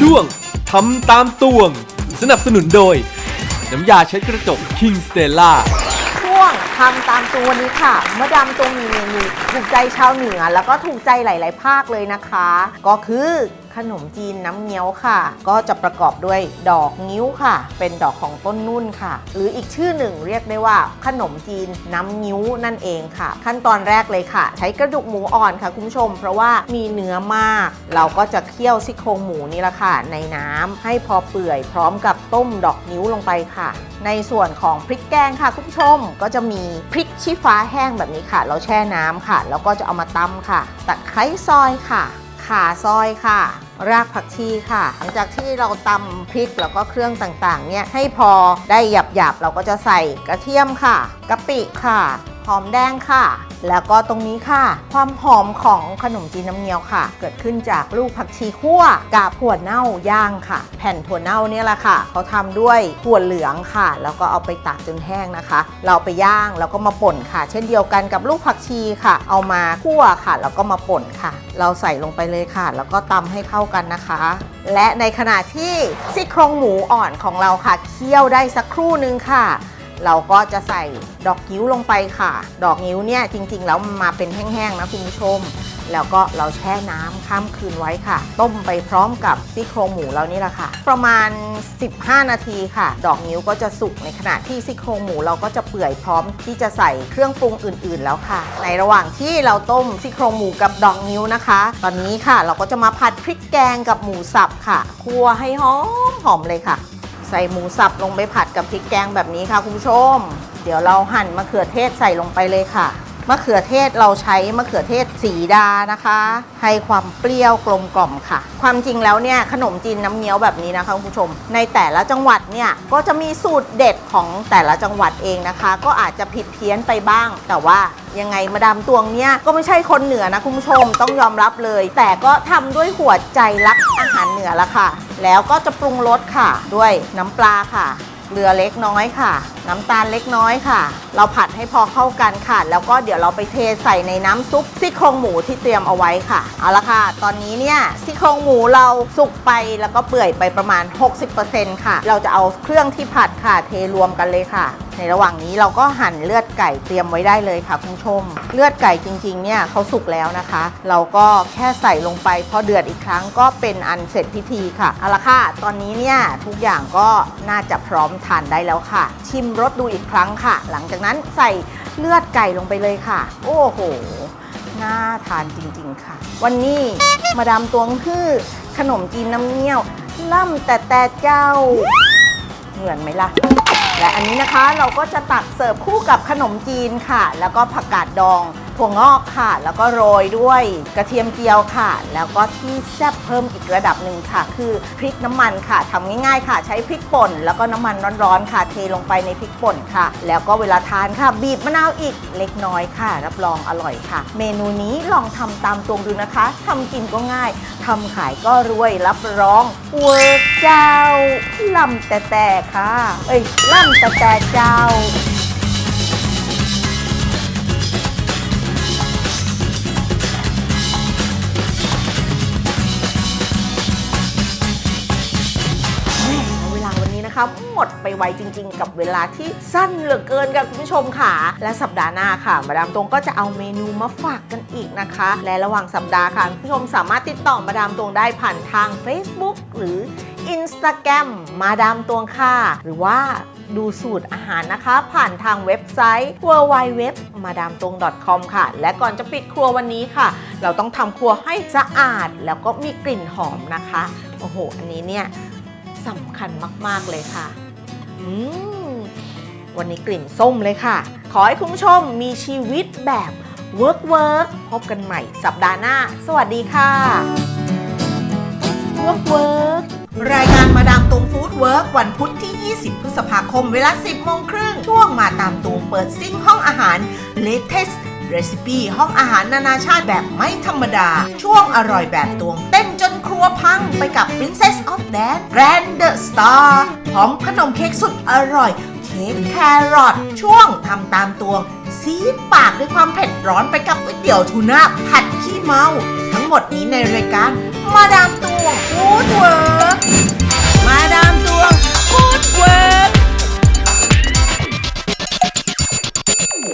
ช่วงทำตามตวง สนับสนุนโดย น้ำยาเช็ดกระจก King Stella ช่วงทำตามตัวนี้ค่ะมะดามตัวมีเมนูถูกใจชาวเหนือ แล้วก็ถูกใจหลาย ๆ ภาคเลยนะคะ ก็คือ ขนมจีนน้ำเงี้ยวค่ะ ก็จะประกอบด้วยดอกงิ้วค่ะ เป็นดอกของต้นนุ่นค่ะ หรืออีกชื่อหนึ่งเรียกได้ว่า ขนมจีนน้ำงิ้วนั่นเองค่ะ ขั้นตอนแรกเลยค่ะ ใช้กระดูกหมูอ่อนค่ะคุณผู้ชม เพราะว่ามีเนื้อมาก เราก็จะเคี่ยวซี่โครงหมูนี่ละค่ะ ในน้ำให้พอเปื่อยพร้อมกับต้มดอกนิ้วลงไปค่ะ ในส่วนของพริกแกงค่ะคุณผู้ชมก็จะมีพริกชี้ฟ้าแห้งแบบนี้ค่ะ เราแช่น้ำค่ะ แล้วก็จะเอามาตำค่ะตะไคร้ซอยค่ะข่าซอยค่ะ รากผักชีค่ะ หลังจากที่เราตำพริกแล้วก็เครื่องต่างๆเนี่ยให้พอได้หยาบๆเราก็จะใส่กระเทียมค่ะกะปิค่ะ หอมแดงค่ะ แล้วก็ตรงนี้ค่ะ ความหอมของขนมจีนน้ำเงี้ยวค่ะ เกิดขึ้นจากลูกผักชีคั่วกับถั่วเน่าย่างค่ะ แผ่นถั่วเน่าเนี่ยแหละค่ะ เขาทำด้วยถั่วเหลืองค่ะ แล้วก็เอาไปตากจนแห้งนะคะ เราไปย่างแล้วก็มาป่นค่ะ เช่นเดียวกันกับลูกผักชีค่ะ เอามาคั่วค่ะ แล้วก็มาป่นค่ะ เราใส่ลงไปเลยค่ะ แล้วก็ตำให้เข้ากันนะคะ และในขณะที่ซี่โครงหมูอ่อนของเราค่ะเคี่ยวได้สักครู่นึงค่ะ เราก็จะใส่ดอกนิ้วลงไปค่ะ ดอกนิ้วเนี่ยจริงๆ แล้วมาเป็นแห้งๆนะคุณผู้ชม แล้วก็เราแช่น้ำข้ามคืนไว้ค่ะ ต้มไปพร้อมกับซี่โครงหมูเรานี่แหละค่ะ ประมาณ 15 นาทีค่ะ ดอกนิ้วก็จะสุกในขณะที่ซี่โครงหมูเราก็จะเปื่อยพร้อมที่จะใส่เครื่องปรุงอื่น ๆ แล้วค่ะ ในระหว่างที่เราต้มซี่โครงหมูกับดอกนิ้วนะคะ ตอนนี้ค่ะ เราก็จะมาผัดพริกแกงกับหมูสับค่ะคั่วให้หอมหอมเลยค่ะ ใส่หมูสับลงไปผัดกับพริกแกงแบบนี้ค่ะคุณผู้ชม เดี๋ยวเราหั่นมะเขือเทศใส่ลงไปเลยค่ะ มะเขือเทศเราใช้มะเขือเทศสีดานะคะ ให้ความเปรี้ยวกลมกล่อมค่ะ ความจริงแล้วเนี่ยขนมจีนน้ำเงี้ยวแบบนี้นะคะคุณผู้ชม ในแต่ละจังหวัดเนี่ยก็จะมีสูตรเด็ดของแต่ละจังหวัดเองนะคะ ก็อาจจะผิดเพี้ยนไปบ้าง แต่ว่ายังไงมาดามตวงเนี่ยก็ไม่ใช่คนเหนือนะคุณผู้ชมต้องยอมรับเลย แต่ก็ทำด้วยหัวใจรักอาหารเหนือละค่ะ แล้วก็จะปรุงรสค่ะ ด้วยน้ำปลาค่ะ เกลือเล็กน้อยค่ะ น้ำตาลเล็กน้อยค่ะ เราผัดให้พอเข้ากันค่ะ แล้วก็เดี๋ยวเราไปเทใส่ในน้ำซุปซี่โครงหมูที่เตรียมเอาไว้ค่ะ เอาละค่ะ ตอนนี้เนี่ยซี่โครงหมูเราสุกไปแล้วก็เปื่อยไปประมาณ 60%ค่ะ เราจะเอาเครื่องที่ผัดค่ะ เทรวมกันเลยค่ะ ในระหว่างนี้เราก็หั่นเลือดไก่เตรียมไว้ได้เลยค่ะคุณผู้ชม เลือดไก่จริงๆเนี่ยเขาสุกแล้วนะคะ เราก็แค่ใส่ลงไปพอเดือดอีกครั้งก็เป็นอันเสร็จพิธีค่ะเอาละค่ะตอนนี้เนี่ยทุกอย่างก็น่าจะพร้อมทานได้แล้วค่ะ ชิมรสดูอีกครั้งค่ะ หลังจากนั้นใส่เลือดไก่ลงไปเลยค่ะ โอ้โหน่าทานจริงๆค่ะ วันนี้มาดามตวงฮื้อขนมจีนน้ำเงี้ยวล่ำแต่แต่เจ้า เหมือนไหมล่ะ และอันนี้นะคะเราก็จะตักเสิร์ฟคู่กับขนมจีนค่ะ แล้วก็ผักกาดดอง ถั่วงอกค่ะ แล้วก็โรยด้วยกระเทียมเจียวค่ะ แล้วก็ที่แซ่บเพิ่มอีกระดับหนึ่งค่ะ คือพริกน้ำมันค่ะทำง่ายๆค่ะ ใช้พริกป่น แล้วก็น้ำมันร้อนๆค่ะ เทลงไปในพริกป่นค่ะ แล้วก็เวลาทานค่ะบีบมะนาวอีกเล็กน้อยค่ะ รับรองอร่อยค่ะ เมนูนี้ลองทำตามตวงดูนะคะทำกินก็ง่ายทำขายก็รวยรับรองเวิร์กเจ้าล่ำแต่แต่ค่ะ เอ้ยล่ำแต่แต่เจ้า วลาวันนี้นะคะหมดไปไวจริง ๆ กับเวลาที่สั้นเหลือเกินค่ะคุณผู้ชมค่ะ และสัปดาห์หน้าค่ะ มาดามตรงก็จะเอาเมนูมาฝากกันอีกนะคะ และระหว่างสัปดาห์ค่ะคุณผู้ชมสามารถติดต่อมาดามตวงได้ผ่านทาง Facebook หรือ Instagram มาดามตวงค่ะ หรือว่าดูสูตรอาหารนะคะ ผ่านทางเว็บไซต์ w w w m a d a m t w n g c o m ค่ะ และก่อนจะปิดครัววันนี้ค่ะ เราต้องทำครัวให้สะอาดแล้วก็มีกลิ่นหอมนะคะ โอ้โห อันนี้เนี่ย สำคัญมากๆเลยค่ะ อืม วันนี้กลิ่นส้มเลยค่ะ ขอให้คุณผู้ชมมีชีวิตแบบ work work พบกันใหม่สัปดาห์หน้า สวัสดีค่ะ work work รายการมาดามตุงฟู้ดเวิร์กวันพุธที่ 20 พฤษภาคมเวลา 10 โมงครึ่งช่วงมาตามตุงเปิดซิ่งห้องอาหาร Latest Recipe ห้องอาหารนานาชาติแบบไม่ธรรมดา ช่วงอร่อยแบบตวงเต้นจนครัวพังไปกับ Princess of Dance Grand the Star พร้อมขนมเค้กสุดอร่อย เค้กแครอทช่วงทำตามตวงซีดปากด้วยความเผ็ดร้อนไปกับก๋วยเตี๋ยวทูน่าผัดขี้เมา ทั้งหมดนี้ในรายการมาดาม